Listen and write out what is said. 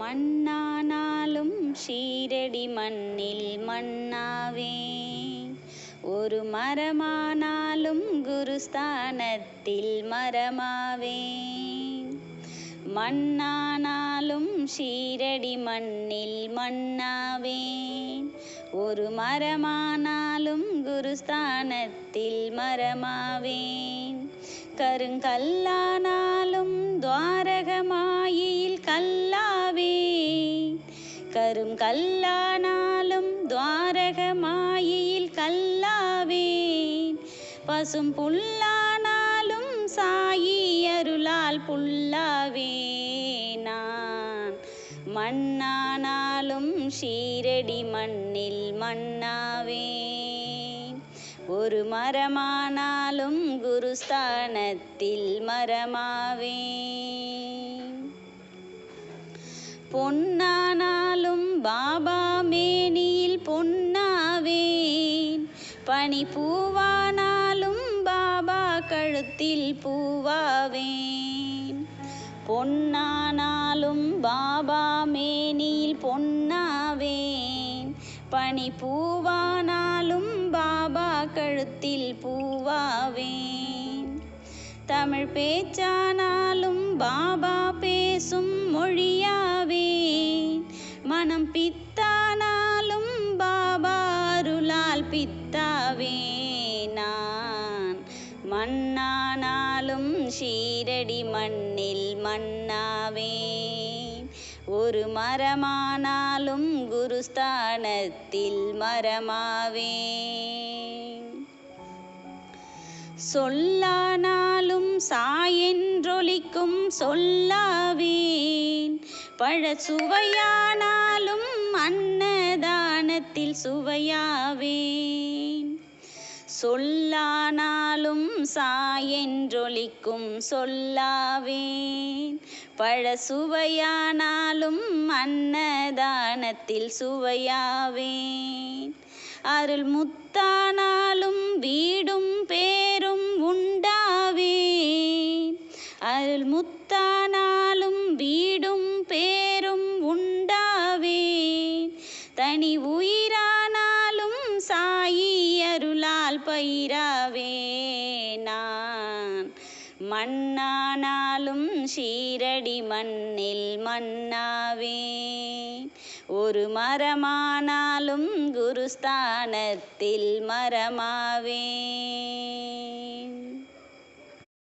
மண்ணானாலும் ஷீரடி மண்ணில் மண்ணாவே. ஒரு மரமானாலும் குருஸ்தானத்தில் மரமாவே. மண்ணானாலும் ஷீரடி மண்ணில் மண்ணாவே. ஒரு மரமானாலும் குருஸ்தானத்தில் மரமாவேன் கருங்கல்லானாலும் துவாரகமாயில் கல்லா கரும் கல்லானாலும் துவாரகமாயில் கல்லாவேன். பசும் புல்லானாலும் சாயி அருளால் புல்லாவேன் நான் மண்ணானாலும் ஷீரடி மண்ணில் மண்ணாவேன். ஒரு மரமானாலும் குருஸ்தானத்தில் மரமாவேன். பொன்னானாலும் பாபா மேனியில் பொன்னாவேன். பனி பூவானாலும் பாபா கழுத்தில் பூவாவேன். பொன்னானாலும் பாபா மேனியில் பொன்னாவேன். பனி பூவானாலும் பாபா கழுத்தில் பூவாவேன். தமிழ் பேச்சானாலும் பாபா பித்தானாலும் பாபாருளால் பித்தாவே நான். மண்ணானாலும் சீரடி மண்ணில் மண்ணாவே ஒரு மரமானாலும் குருஸ்தானத்தில் மரமாவே. சொல்லானாலும் சாயென்றொலிக்கும் சொல்லாவேன். பழசுவையானாலும் அன்னதானத்தில் சுவையாவேன். சொல்லானாலும் சாயென்றொழிக்கும் சொல்லாவேன். பழசுவையானாலும் அன்னதானத்தில் சுவையாவேன். அருள் முத்தானாலும் வீ வீடும் பேரும் உண்டாவே. தனி உயிரானாலும் சாயி அருளால் பயிராவே நான். மண்ணானாலும் சீரடி மண்ணில் மண்ணாவே. ஒரு மரமானாலும் குருஸ்தானத்தில் மரமாவே.